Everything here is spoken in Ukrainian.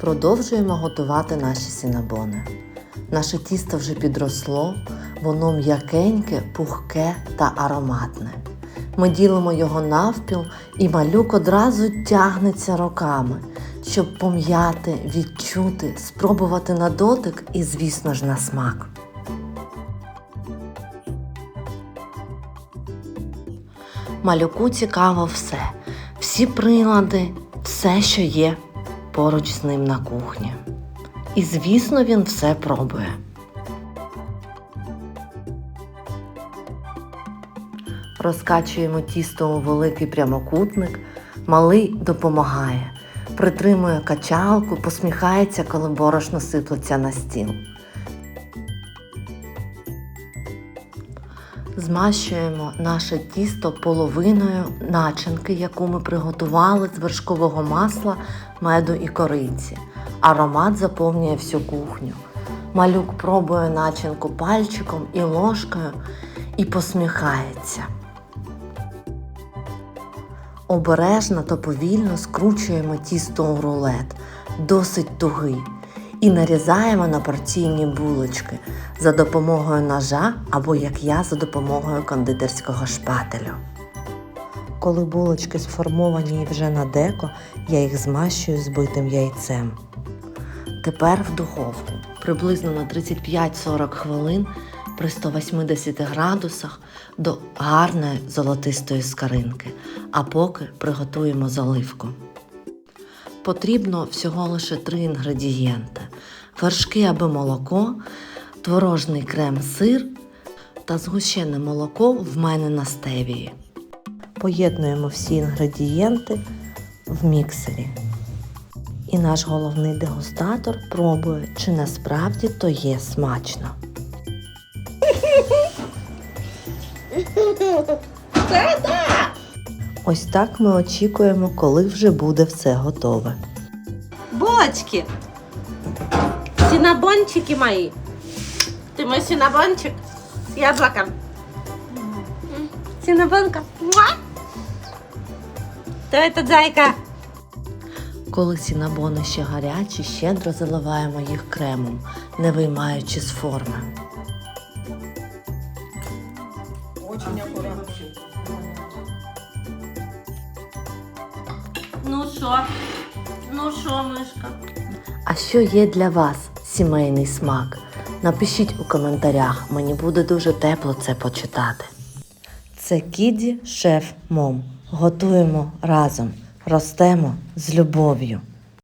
Продовжуємо готувати наші сінабони. Наше тісто вже підросло, воно м'якеньке, пухке та ароматне. Ми ділимо його навпіл, і малюк одразу тягнеться роками, щоб пом'яти, відчути, спробувати на дотик і, звісно ж, на смак. Малюку цікаво все, всі прилади, все, що є поруч з ним на кухні. І, звісно, він все пробує. Розкачуємо тісто у великий прямокутник, малий допомагає, притримує качалку, посміхається, коли борошно сиплеться на стіл. Змащуємо наше тісто половиною начинки, яку ми приготували з вершкового масла, меду і кориці. Аромат заповнює всю кухню. Малюк пробує начинку пальчиком і ложкою і посміхається. Обережно та повільно скручуємо тісто у рулет, досить тугий, і нарізаємо на порційні булочки за допомогою ножа або, як я, за допомогою кондитерського шпателю. Коли булочки сформовані вже на деко, я їх змащую збитим яйцем. Тепер в духовку приблизно на 35-40 хвилин при 180 градусах до гарної золотистої скаринки, а поки приготуємо заливку. Потрібно всього лише три інгредієнти: вершки або молоко, творожний крем-сир та згущене молоко в мене на стевії. Поєднуємо всі інгредієнти в міксері. І наш головний дегустатор пробує, чи насправді то є смачно. Ось так ми очікуємо, коли вже буде все готове. Булочки. Синабончики мои. Ты мой синабончик с яблоком. М, Синабонка. Муа! Кто это зайка? Коли сінабони ще гарячі, щедро заливаємо їх кремом, не виймаючи з форми. Очень аккуратно. Ну що? Ну що, мишка? А що є для вас сімейний смак? Напишіть у коментарях, мені буде дуже тепло це почитати. Це Кіді Шеф Мом. Готуємо разом, ростемо з любов'ю.